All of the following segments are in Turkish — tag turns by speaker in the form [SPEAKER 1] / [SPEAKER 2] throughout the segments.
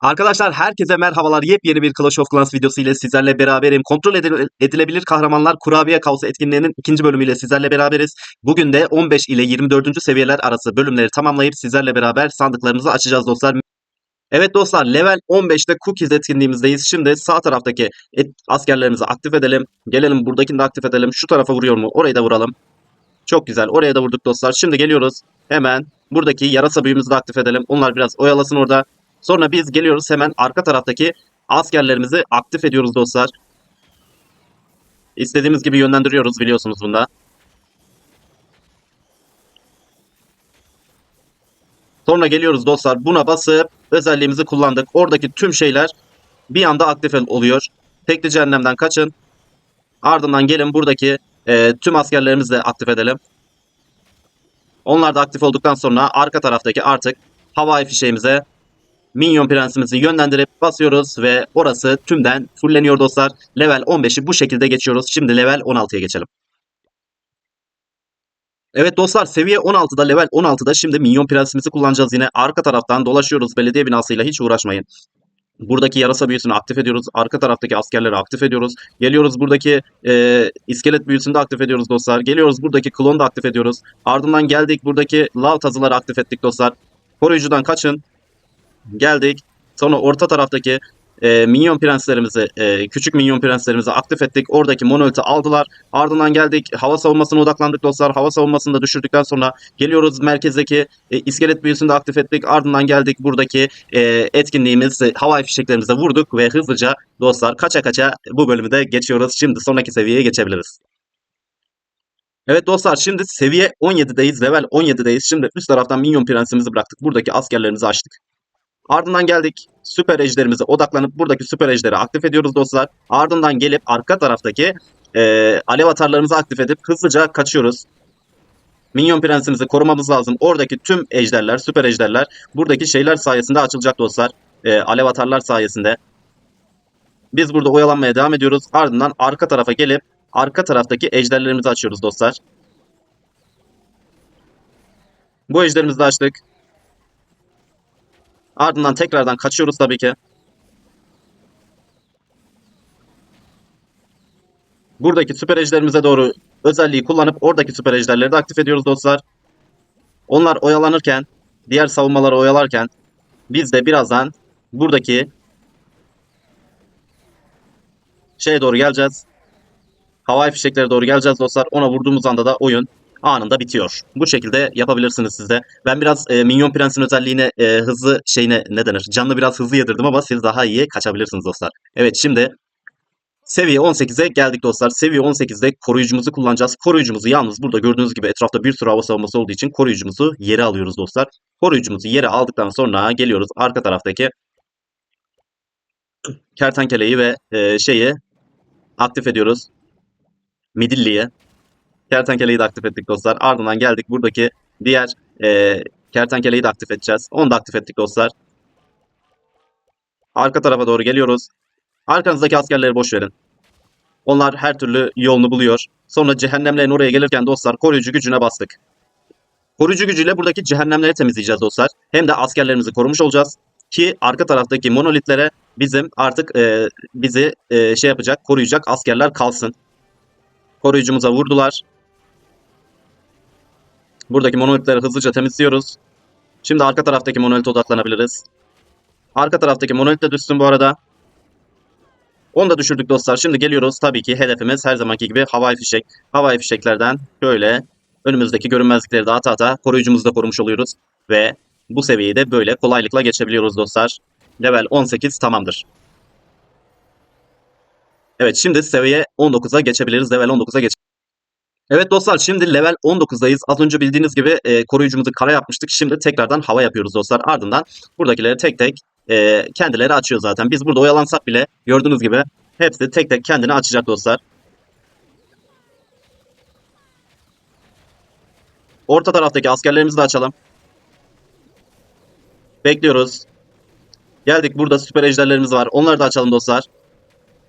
[SPEAKER 1] Arkadaşlar herkese merhabalar. Yepyeni bir Clash of Clans videosu ile sizlerle beraberim. Kontrol edile- edilebilir kahramanlar kurabiye kaosu etkinliğinin ikinci bölümüyle sizlerle beraberiz. Bugün de 15 ile 24. seviyeler arası bölümleri tamamlayıp sizlerle beraber sandıklarımızı açacağız dostlar. Evet dostlar level 15'te cookies etkinliğimizdeyiz. Şimdi sağ taraftaki askerlerimizi aktif edelim. Gelelim buradakini de aktif edelim. Şu tarafa vuruyor mu? Orayı da vuralım. Çok güzel. Oraya da vurduk dostlar. Şimdi geliyoruz. Hemen buradaki yarasa büyümüzü de aktif edelim. Onlar biraz oyalasın orada. Sonra biz geliyoruz hemen arka taraftaki askerlerimizi aktif ediyoruz dostlar. İstediğimiz gibi yönlendiriyoruz biliyorsunuz bunda. Sonra geliyoruz dostlar buna basıp özelliğimizi kullandık. Oradaki tüm şeyler bir anda aktif oluyor. Tekli cehennemden kaçın. Ardından gelin buradaki e, tüm askerlerimizi de aktif edelim. Onlar da aktif olduktan sonra arka taraftaki artık havai fişeğimize Minyon prensimizi yönlendirip basıyoruz ve orası tümden fulleniyor dostlar. Level 15'i bu şekilde geçiyoruz. Şimdi level 16'ya geçelim. Evet dostlar seviye 16'da level 16'da şimdi minyon prensimizi kullanacağız yine. Arka taraftan dolaşıyoruz belediye binasıyla hiç uğraşmayın. Buradaki yarasa büyüsünü aktif ediyoruz. Arka taraftaki askerleri aktif ediyoruz. Geliyoruz buradaki e, iskelet büyüsünü de aktif ediyoruz dostlar. Geliyoruz buradaki klonu da aktif ediyoruz. Ardından geldik buradaki lav tazıları aktif ettik dostlar. Koruyucudan kaçın. Geldik. Sonra orta taraftaki e, minyon prenslerimizi, e, küçük minyon prenslerimizi aktif ettik. Oradaki monoliti aldılar. Ardından geldik. Hava savunmasına odaklandık dostlar. Hava savunmasını da düşürdükten sonra geliyoruz merkezdeki e, iskelet büyüsünü de aktif ettik. Ardından geldik buradaki e, etkinliğimiz e, havai fişeklerimize vurduk ve hızlıca dostlar kaça kaça bu bölümü de geçiyoruz. Şimdi sonraki seviyeye geçebiliriz. Evet dostlar şimdi seviye 17'deyiz. Level 17'deyiz. Şimdi üst taraftan minyon prensimizi bıraktık. Buradaki askerlerimizi açtık. Ardından geldik süper ejderimize odaklanıp buradaki süper ejderi aktif ediyoruz dostlar. Ardından gelip arka taraftaki e, alev atarlarımızı aktif edip hızlıca kaçıyoruz. Minyon prensimizi korumamız lazım. Oradaki tüm ejderler, süper ejderler buradaki şeyler sayesinde açılacak dostlar. E, alev atarlar sayesinde. Biz burada oyalanmaya devam ediyoruz. Ardından arka tarafa gelip arka taraftaki ejderlerimizi açıyoruz dostlar. Bu ejderimizi de açtık. Ardından tekrardan kaçıyoruz tabii ki. Buradaki süper ejderimize doğru özelliği kullanıp oradaki süper ejderleri de aktif ediyoruz dostlar. Onlar oyalanırken, diğer savunmaları oyalarken biz de birazdan buradaki şeye doğru geleceğiz. Havai fişeklere doğru geleceğiz dostlar. Ona vurduğumuz anda da oyun anında bitiyor. Bu şekilde yapabilirsiniz siz de. Ben biraz e, Minyon Prens'in özelliğine e, hızlı şeyine ne denir? Canlı biraz hızlı yedirdim ama siz daha iyi kaçabilirsiniz dostlar. Evet şimdi seviye 18'e geldik dostlar. Seviye 18'de koruyucumuzu kullanacağız. Koruyucumuzu yalnız burada gördüğünüz gibi etrafta bir sürü hava savunması olduğu için koruyucumuzu yere alıyoruz dostlar. Koruyucumuzu yere aldıktan sonra geliyoruz arka taraftaki kertenkeleyi ve e, şeyi aktif ediyoruz. Midilli'ye. Kertenkeleyi de aktif ettik dostlar. Ardından geldik buradaki diğer e, kertenkeleyi de aktif edeceğiz. Onu da aktif ettik dostlar. Arka tarafa doğru geliyoruz. Arkanızdaki askerleri boş verin. Onlar her türlü yolunu buluyor. Sonra cehennemlerin oraya gelirken dostlar koruyucu gücüne bastık. Koruyucu gücüyle buradaki cehennemleri temizleyeceğiz dostlar. Hem de askerlerimizi korumuş olacağız. Ki arka taraftaki monolitlere bizim artık e, bizi e, şey yapacak, koruyacak askerler kalsın. Koruyucumuza vurdular. Buradaki monolitleri hızlıca temizliyoruz. Şimdi arka taraftaki monolite odaklanabiliriz. Arka taraftaki monolit de düşsün bu arada. Onu da düşürdük dostlar. Şimdi geliyoruz. Tabii ki hedefimiz her zamanki gibi havai fişek. Havai fişeklerden şöyle önümüzdeki görünmezlikleri de ata ata koruyucumuzu da korumuş oluyoruz. Ve bu seviyeyi de böyle kolaylıkla geçebiliyoruz dostlar. Level 18 tamamdır. Evet şimdi seviye 19'a geçebiliriz. Level 19'a geç. Evet dostlar şimdi level 19'dayız. Az önce bildiğiniz gibi e, koruyucumuzu kara yapmıştık. Şimdi tekrardan hava yapıyoruz dostlar. Ardından buradakileri tek tek e, kendileri açıyor zaten. Biz burada oyalansak bile gördüğünüz gibi hepsi tek tek kendini açacak dostlar. Orta taraftaki askerlerimizi de açalım. Bekliyoruz. Geldik burada süper ejderlerimiz var. Onları da açalım dostlar.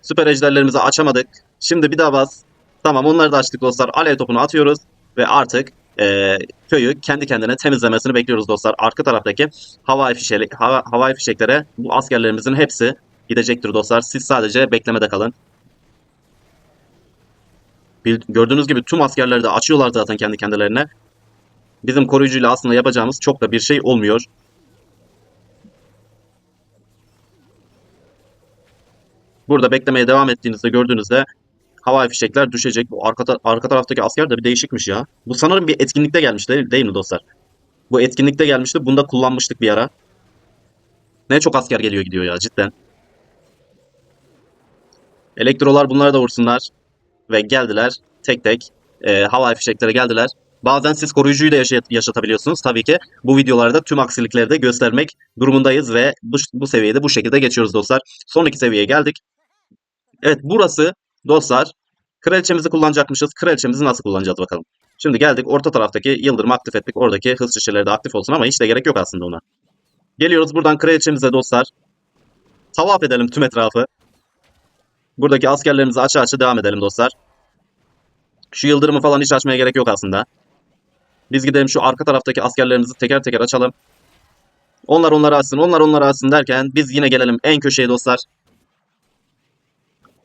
[SPEAKER 1] Süper ejderlerimizi açamadık. Şimdi bir daha bas. Tamam onları da açtık dostlar. Alev topunu atıyoruz. Ve artık e, köyü kendi kendine temizlemesini bekliyoruz dostlar. Arka taraftaki havai, fişeli, hava, havai fişeklere bu askerlerimizin hepsi gidecektir dostlar. Siz sadece beklemede kalın. Gördüğünüz gibi tüm askerleri de açıyorlar zaten kendi kendilerine. Bizim koruyucuyla aslında yapacağımız çok da bir şey olmuyor. Burada beklemeye devam ettiğinizde gördüğünüzde havai fişekler düşecek. Bu arka, arka taraftaki asker de bir değişikmiş ya. Bu sanırım bir etkinlikte gelmiş değil, değil mi dostlar? Bu etkinlikte gelmişti. Bunu da kullanmıştık bir ara. Ne çok asker geliyor gidiyor ya cidden. Elektrolar bunlara da vursunlar. Ve geldiler. Tek tek e, havai fişeklere geldiler. Bazen siz koruyucuyu da yaşay- yaşatabiliyorsunuz. Tabii ki bu videolarda tüm aksilikleri de göstermek durumundayız ve bu, bu seviyede bu şekilde geçiyoruz dostlar. Sonraki seviyeye geldik. Evet burası dostlar kraliçemizi kullanacakmışız. Kraliçemizi nasıl kullanacağız bakalım. Şimdi geldik orta taraftaki yıldırımı aktif ettik. Oradaki hız şişeleri de aktif olsun ama hiç de gerek yok aslında ona. Geliyoruz buradan kraliçemize dostlar. Tavaf edelim tüm etrafı. Buradaki askerlerimizi açı açı devam edelim dostlar. Şu yıldırımı falan hiç açmaya gerek yok aslında. Biz gidelim şu arka taraftaki askerlerimizi teker teker açalım. Onlar onları açsın, onlar onları açsın derken biz yine gelelim en köşeye dostlar.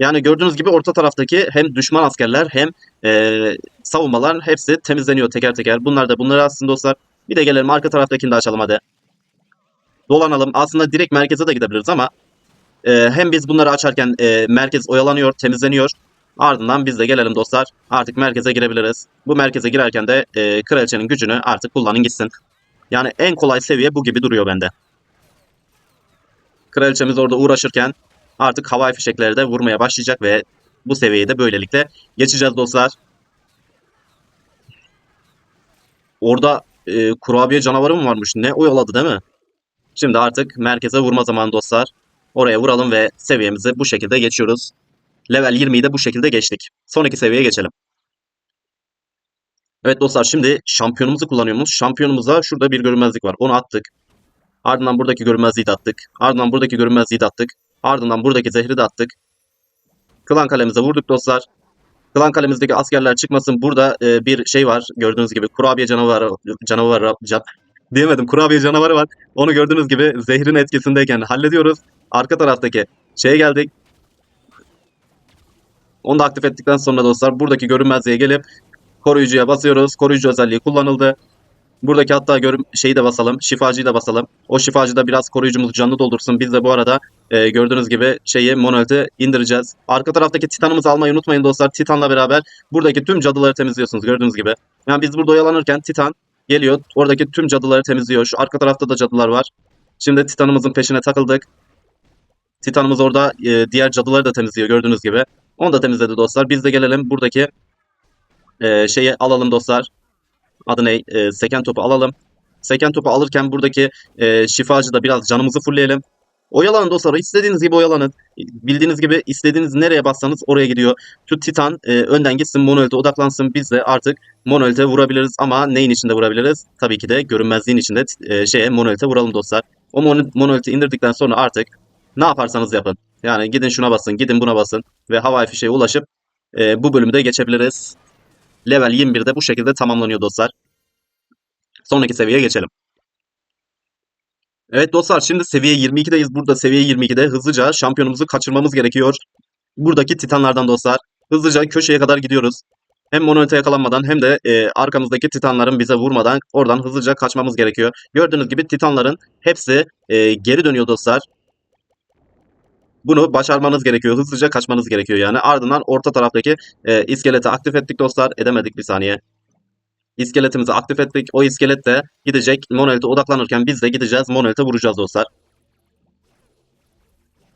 [SPEAKER 1] Yani gördüğünüz gibi orta taraftaki hem düşman askerler hem eee savunmalar hepsi temizleniyor teker teker. Bunlar da bunları açsın dostlar. Bir de gelelim arka taraftakini de açalım hadi. Dolanalım. Aslında direkt merkeze de gidebiliriz ama eee, hem biz bunları açarken eee, merkez oyalanıyor, temizleniyor. Ardından biz de gelelim dostlar. Artık merkeze girebiliriz. Bu merkeze girerken de eee, kraliçenin gücünü artık kullanın gitsin. Yani en kolay seviye bu gibi duruyor bende. Kraliçemiz orada uğraşırken artık havai fişekleri de vurmaya başlayacak ve bu seviyeyi de böylelikle geçeceğiz dostlar. Orada e, kurabiye canavarı mı varmış? Ne oyaladı değil mi? Şimdi artık merkeze vurma zamanı dostlar. Oraya vuralım ve seviyemizi bu şekilde geçiyoruz. Level 20'yi de bu şekilde geçtik. Sonraki seviyeye geçelim. Evet dostlar şimdi şampiyonumuzu kullanıyoruz. Şampiyonumuza şurada bir görünmezlik var. Onu attık. Ardından buradaki görünmezliği de attık. Ardından buradaki görünmezliği de attık. Ardından buradaki zehri de attık. Klan kalemize vurduk dostlar. Klan kalemizdeki askerler çıkmasın. Burada e, bir şey var. Gördüğünüz gibi kurabiye canavarı canavarı can, diyemedim. Kurabiye canavarı var. Onu gördüğünüz gibi zehrin etkisindeyken hallediyoruz. Arka taraftaki şeye geldik. Onu da aktif ettikten sonra dostlar buradaki görünmezliğe gelip koruyucuya basıyoruz. Koruyucu özelliği kullanıldı. Buradaki hatta görüm şeyi de basalım. Şifacıyı da basalım. O şifacı da biraz koruyucumuzu canlı doldursun. Biz de bu arada e, gördüğünüz gibi şeyi monoliti indireceğiz. Arka taraftaki titanımızı almayı unutmayın dostlar. Titanla beraber buradaki tüm cadıları temizliyorsunuz gördüğünüz gibi. Yani biz burada oyalanırken titan geliyor. Oradaki tüm cadıları temizliyor. Şu arka tarafta da cadılar var. Şimdi titanımızın peşine takıldık. Titanımız orada e, diğer cadıları da temizliyor gördüğünüz gibi. Onu da temizledi dostlar. Biz de gelelim buradaki e, şeyi alalım dostlar. Adı ne? E, seken topu alalım. Seken topu alırken buradaki e, şifacı da biraz canımızı fullleyelim. Oyalanın dostlar. İstediğiniz gibi oyalanın. Bildiğiniz gibi istediğiniz nereye bassanız oraya gidiyor. Şu Titan e, önden gitsin monolite odaklansın. Biz de artık monolite vurabiliriz ama neyin içinde vurabiliriz? Tabii ki de görünmezliğin içinde e, şeye monolite vuralım dostlar. O mon monoliti indirdikten sonra artık ne yaparsanız yapın. Yani gidin şuna basın, gidin buna basın ve havai fişeğe ulaşıp e, bu bölümü de geçebiliriz. Level 21'de bu şekilde tamamlanıyor dostlar. Sonraki seviyeye geçelim. Evet dostlar şimdi seviye 22'deyiz. Burada seviye 22'de hızlıca şampiyonumuzu kaçırmamız gerekiyor. Buradaki titanlardan dostlar. Hızlıca köşeye kadar gidiyoruz. Hem monolite yakalanmadan hem de e, arkamızdaki titanların bize vurmadan oradan hızlıca kaçmamız gerekiyor. Gördüğünüz gibi titanların hepsi e, geri dönüyor dostlar. Bunu başarmanız gerekiyor. Hızlıca kaçmanız gerekiyor yani. Ardından orta taraftaki e, iskeleti aktif ettik dostlar. Edemedik bir saniye. İskeletimizi aktif ettik. O iskelet de gidecek monolite odaklanırken biz de gideceğiz monolite vuracağız dostlar.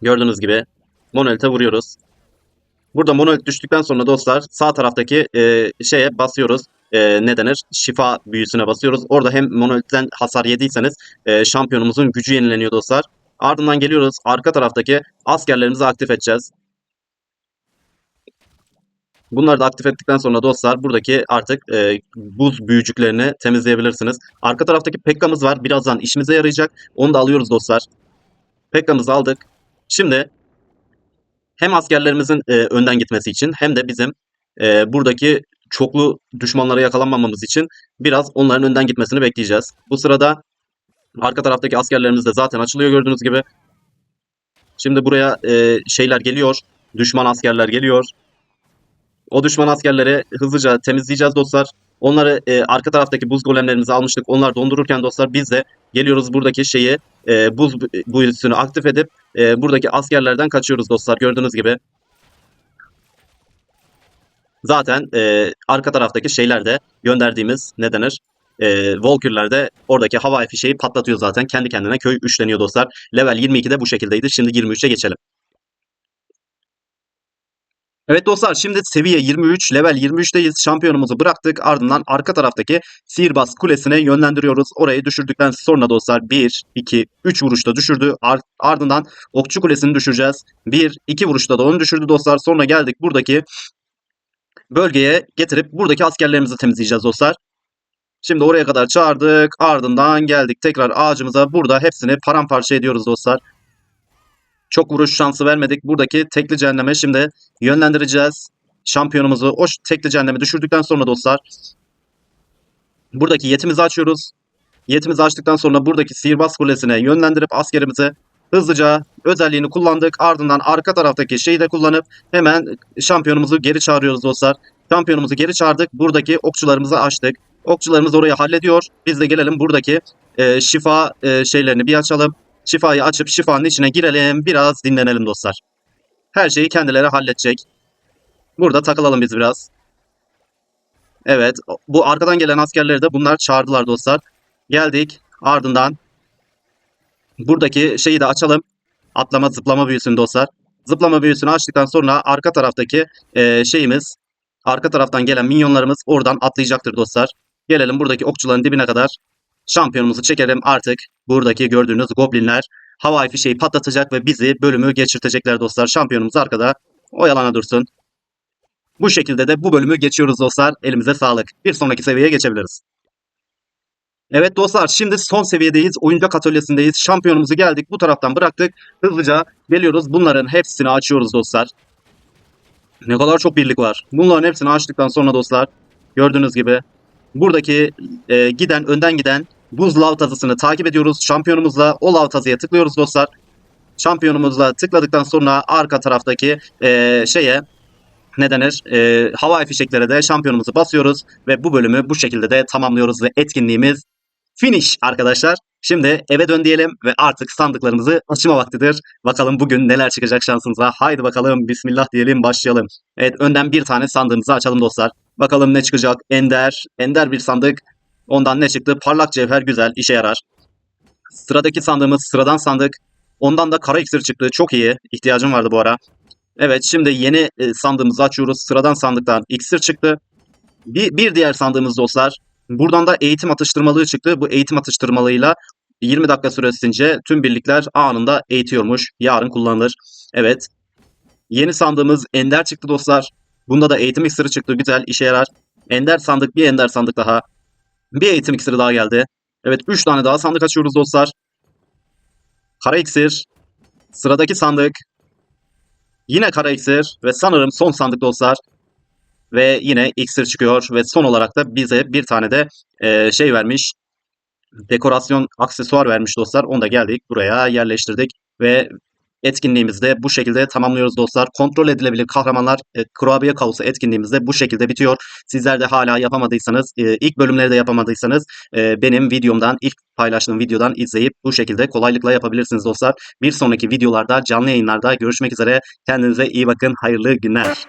[SPEAKER 1] Gördüğünüz gibi monolite vuruyoruz. Burada monolit düştükten sonra dostlar sağ taraftaki e, şeye basıyoruz. E, ne denir? Şifa büyüsüne basıyoruz. Orada hem monolitten hasar yediyseniz e, şampiyonumuzun gücü yenileniyor dostlar. Ardından geliyoruz arka taraftaki askerlerimizi aktif edeceğiz. Bunları da aktif ettikten sonra dostlar buradaki artık e, buz büyücüklerini temizleyebilirsiniz. Arka taraftaki Pekka'mız var. Birazdan işimize yarayacak. Onu da alıyoruz dostlar. Pekka'mızı aldık. Şimdi hem askerlerimizin e, önden gitmesi için hem de bizim e, buradaki çoklu düşmanlara yakalanmamamız için biraz onların önden gitmesini bekleyeceğiz. Bu sırada arka taraftaki askerlerimiz de zaten açılıyor gördüğünüz gibi. Şimdi buraya e, şeyler geliyor. Düşman askerler geliyor. O düşman askerleri hızlıca temizleyeceğiz dostlar. Onları e, arka taraftaki buz golemlerimizi almıştık. Onlar dondururken dostlar biz de geliyoruz buradaki şeyi e, buz büyüsünü aktif edip e, buradaki askerlerden kaçıyoruz dostlar gördüğünüz gibi. Zaten e, arka taraftaki şeyler de gönderdiğimiz ne denir? E, Valkyrie'ler de oradaki havai fişeği patlatıyor zaten. Kendi kendine köy üçleniyor dostlar. Level 22'de bu şekildeydi. Şimdi 23'e geçelim. Evet dostlar şimdi seviye 23, level 23'teyiz. Şampiyonumuzu bıraktık. Ardından arka taraftaki Sihirbaz Kulesi'ne yönlendiriyoruz. Orayı düşürdükten sonra dostlar 1, 2, 3 vuruşta düşürdü. Ar- ardından Okçu Kulesi'ni düşüreceğiz. 1, 2 vuruşta da onu düşürdü dostlar. Sonra geldik buradaki bölgeye getirip buradaki askerlerimizi temizleyeceğiz dostlar. Şimdi oraya kadar çağırdık. Ardından geldik tekrar ağacımıza. Burada hepsini paramparça ediyoruz dostlar. Çok vuruş şansı vermedik. Buradaki tekli cehenneme şimdi yönlendireceğiz. Şampiyonumuzu o tekli cehennemi düşürdükten sonra dostlar buradaki yetimizi açıyoruz. Yetimizi açtıktan sonra buradaki sihirbaz kulesine yönlendirip askerimizi hızlıca özelliğini kullandık. Ardından arka taraftaki şeyi de kullanıp hemen şampiyonumuzu geri çağırıyoruz dostlar. Şampiyonumuzu geri çağırdık. Buradaki okçularımızı açtık. Okçularımız orayı hallediyor. Biz de gelelim buradaki e, şifa e, şeylerini bir açalım. Şifayı açıp şifanın içine girelim. Biraz dinlenelim dostlar. Her şeyi kendileri halledecek. Burada takılalım biz biraz. Evet. Bu arkadan gelen askerleri de bunlar çağırdılar dostlar. Geldik. Ardından buradaki şeyi de açalım. Atlama zıplama büyüsünü dostlar. Zıplama büyüsünü açtıktan sonra arka taraftaki e, şeyimiz arka taraftan gelen minyonlarımız oradan atlayacaktır dostlar. Gelelim buradaki okçuların dibine kadar. Şampiyonumuzu çekelim artık. Buradaki gördüğünüz goblinler havai fişeği patlatacak ve bizi bölümü geçirtecekler dostlar. Şampiyonumuz arkada. Oyalana dursun. Bu şekilde de bu bölümü geçiyoruz dostlar. Elimize sağlık. Bir sonraki seviyeye geçebiliriz. Evet dostlar şimdi son seviyedeyiz. Oyuncak atölyesindeyiz. Şampiyonumuzu geldik. Bu taraftan bıraktık. Hızlıca geliyoruz. Bunların hepsini açıyoruz dostlar. Ne kadar çok birlik var. Bunların hepsini açtıktan sonra dostlar gördüğünüz gibi buradaki e, giden önden giden buz lav tazısını takip ediyoruz. Şampiyonumuzla o lav tazıya tıklıyoruz dostlar. Şampiyonumuzla tıkladıktan sonra arka taraftaki e, şeye ne denir? E, havai fişeklere de şampiyonumuzu basıyoruz ve bu bölümü bu şekilde de tamamlıyoruz ve etkinliğimiz finish arkadaşlar. Şimdi eve dön diyelim ve artık sandıklarımızı açma vaktidir. Bakalım bugün neler çıkacak şansımıza. Haydi bakalım bismillah diyelim başlayalım. Evet önden bir tane sandığımızı açalım dostlar. Bakalım ne çıkacak. Ender. Ender bir sandık. Ondan ne çıktı? Parlak cevher güzel işe yarar. Sıradaki sandığımız sıradan sandık. Ondan da kara iksir çıktı. Çok iyi. İhtiyacım vardı bu ara. Evet şimdi yeni e, sandığımızı açıyoruz. Sıradan sandıktan iksir çıktı. Bir, bir diğer sandığımız dostlar. Buradan da eğitim atıştırmalığı çıktı. Bu eğitim atıştırmalığıyla 20 dakika süresince tüm birlikler anında eğitiyormuş. Yarın kullanılır. Evet. Yeni sandığımız Ender çıktı dostlar. Bunda da eğitim iksiri çıktı. Güzel işe yarar. Ender sandık bir Ender sandık daha. Bir eğitim iksiri daha geldi. Evet 3 tane daha sandık açıyoruz dostlar. Kara iksir. Sıradaki sandık. Yine kara iksir ve sanırım son sandık dostlar. Ve yine iksir çıkıyor ve son olarak da bize bir tane de e, şey vermiş. Dekorasyon aksesuar vermiş dostlar. Onu da geldik buraya yerleştirdik ve etkinliğimizi de bu şekilde tamamlıyoruz dostlar. Kontrol edilebilir kahramanlar e, kurabiye kaosu etkinliğimiz de bu şekilde bitiyor. Sizler de hala yapamadıysanız, e, ilk bölümleri de yapamadıysanız e, benim videomdan, ilk paylaştığım videodan izleyip bu şekilde kolaylıkla yapabilirsiniz dostlar. Bir sonraki videolarda, canlı yayınlarda görüşmek üzere. Kendinize iyi bakın. Hayırlı günler.